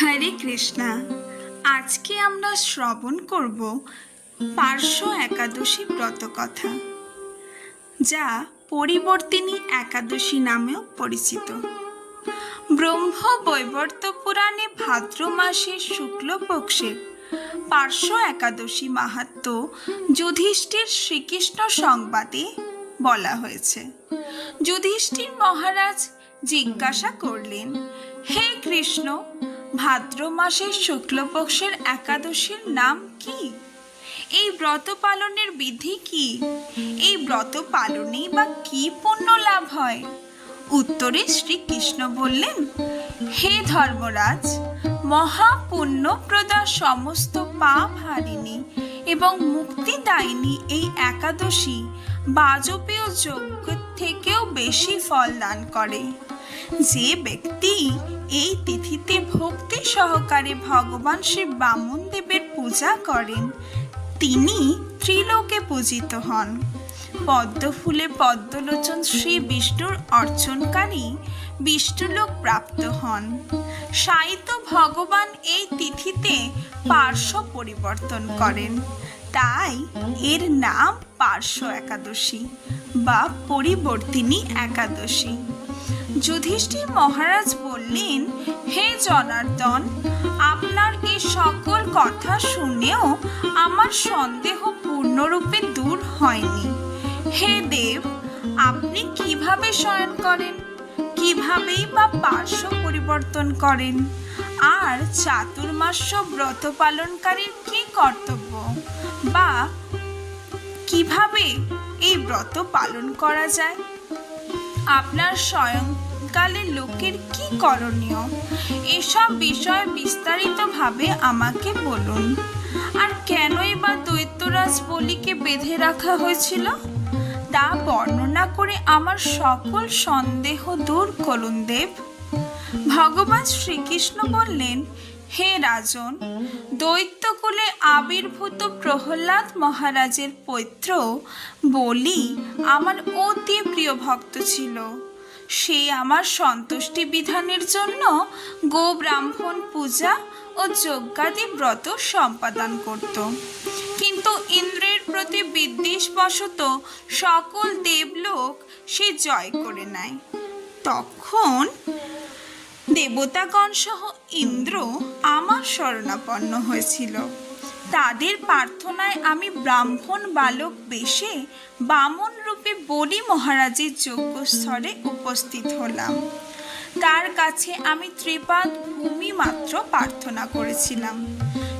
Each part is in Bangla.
হরে কৃষ্ণা, আজকে আমরা শ্রবণ করব পার্শ্ব একাদশী ব্রত কথা, যা পরিবর্তিনী একাদশী নামেও পরিচিত। ব্রহ্ম বৈবর্ত পুরাণে ভাদ্র মাসের শুক্লপক্ষের পার্শ্ব একাদশী মাহাত্ম যুধিষ্ঠির শ্রীকৃষ্ণ সংবাদে বলা হয়েছে। যুধিষ্ঠির মহারাজ জিজ্ঞাসা করলেন, হে কৃষ্ণ ভাদ্র মাসের শুক্লপক্ষের একাদশীর নাম কি? এই ব্রত পালনের বিধি কি? এই ব্রত পালনেই বা কি পুণ্য লাভ হয়? উত্তরে শ্রীকৃষ্ণ বললেন, হে ধর্মরাজ মহাপুণ্যপ্রদা সমস্ত পাপ হারিণী এবং মুক্তিদায়িনী এই একাদশী বাজপেয় যজ্ঞ থেকেও বেশি ফল দান করে। যে ব্যক্তি এই তিথিতে ভক্তি সহকারে ভগবান শ্রী বামন দেবের পূজা করেন, তিনি ত্রিলোকে পূজিত হন। পদ্ম ফুলে পদ্মলোচন শ্রী বিষ্ণুর অর্চনকারী বিষ্ণুলোক প্রাপ্ত হন। সাহিত্য ভগবান এই তিথিতে পার্শ্ব পরিবর্তন করেন। তাই এর নাম পার্শ্ব একাদশী বা পরিবর্তিনী একাদশী। যুধিষ্ঠির মহারাজ বললেন, হে জনার্দন, আপনার এই সকল কথা শুনেও আমার সন্দেহ পূর্ণরূপে দূর হয়নি। হে দেব, আপনি কীভাবে শয়ন করেন? কিভাবেই বা পার্শ্ব পরিবর্তন করেন? আর চাতুর্মাস্য ব্রত পালনকারীর কি কর্তব্য? বা কীভাবে এই ব্রত পালন করা যায়? আপনার স্বয়ংকালে লোকের কি করণীয়? এসব বিষয় বিস্তারিতভাবে আমাকে বলুন। আর কেনই বা দৈত্যরাজ বলিকে বেঁধে রাখা হয়েছিল? তা বর্ণনা করে আমার সকল সন্দেহ দূর করুন, দেব। ভগবান শ্রীকৃষ্ণ বললেন, হে রাজন, দৈত্যকুলে আবির্ভূত প্রহ্লাদ মহারাজের পৈত্র বলি আমার অতি প্রিয় ভক্ত ছিল। সে আমার সন্তুষ্টি বিধানের জন্য গো ব্রাহ্মণ পূজা ও যজ্ঞাদি ব্রত সম্পাদন করত। কিন্তু ইন্দ্রের প্রতি বিদ্বেষবশত সকল দেবলোক সে জয় করে নেয়। তখন দেবতাগণ সহ ইন্দ্র আমার শরণাপন্ন হয়েছিল। তাদের প্রার্থনায় আমি ব্রাহ্মণ বালক বেশে বামন রূপে বলি মহারাজের যজ্ঞস্থলে উপস্থিত হলাম। তার কাছে আমি ত্রিপাদ ভূমি মাত্র প্রার্থনা করেছিলাম।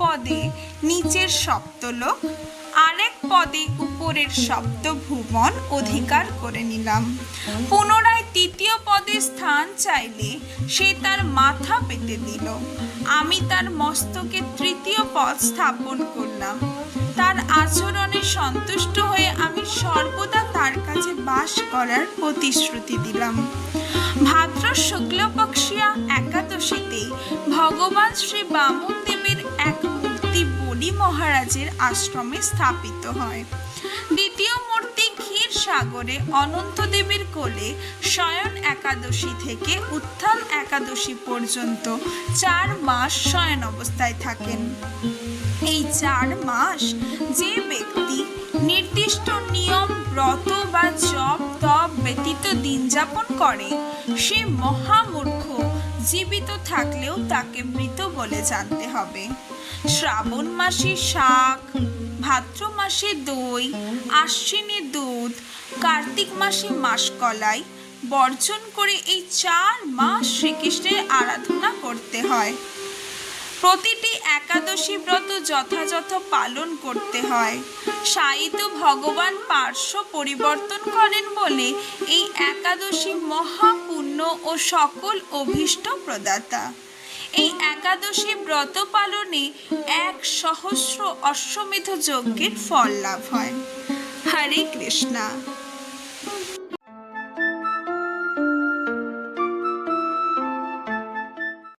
পদে নিচের সপ্তলোক, আরেক পদে উপরের সপ্তভুবন অধিকার করে নিলাম। পুনরায় তৃতীয় পদে স্থান চাইলে সে তার মাথা পেতে দিল। আমি তার মস্তকে তৃতীয় পদ স্থাপন করলাম। তার আচরণে সন্তুষ্ট হয়ে আমি সর্বদা তার কাছে বাস করার প্রতিশ্রুতি দিলাম। ভাদ্র শুক্লপক্ষিয়া একাদশীতে ভগবান শ্রী বামন মূর্তি মহারাজের আশ্রমে স্থাপিত হয়। দ্বিতীয় মূর্তি ক্ষীর সাগরে অনন্ত দেবীর কোলে শয়ন একাদশী থেকে উত্থান একাদশী পর্যন্ত চার মাস শয়ন অবস্থায় থাকেন। এই চার মাস যে ব্যক্তি নির্দিষ্ট নিয়ম, ব্রত বা জপ, তপ ব্যতীত দিন যাপন করে, সে মহামূর্খ জীবিত থাকলেও তাকে মৃত বলে জানতে হবে। শ্রাবণ মাসে শাক, ভাদ্র মাসে দই, আশ্বিনে দুধ, কার্তিক মাসে মাসকলাই, বর্জন করে এই চার মাস শ্রীকৃষ্ণের আরাধনা করতে হয়। প্রতিটি একাদশী ব্রত যথাযথ পালন করতে হয়। সাহিত্য ভগবান পার্শ্ব পরিবর্তন করেন বলে এই একাদশী মহাপুণ্য ও সকল অভীষ্ট প্রদাতা। এই একাদশী ব্রত পালনে এক সহস্র অশ্বমেধ যজ্ঞের ফল লাভ হয়। হরে কৃষ্ণা।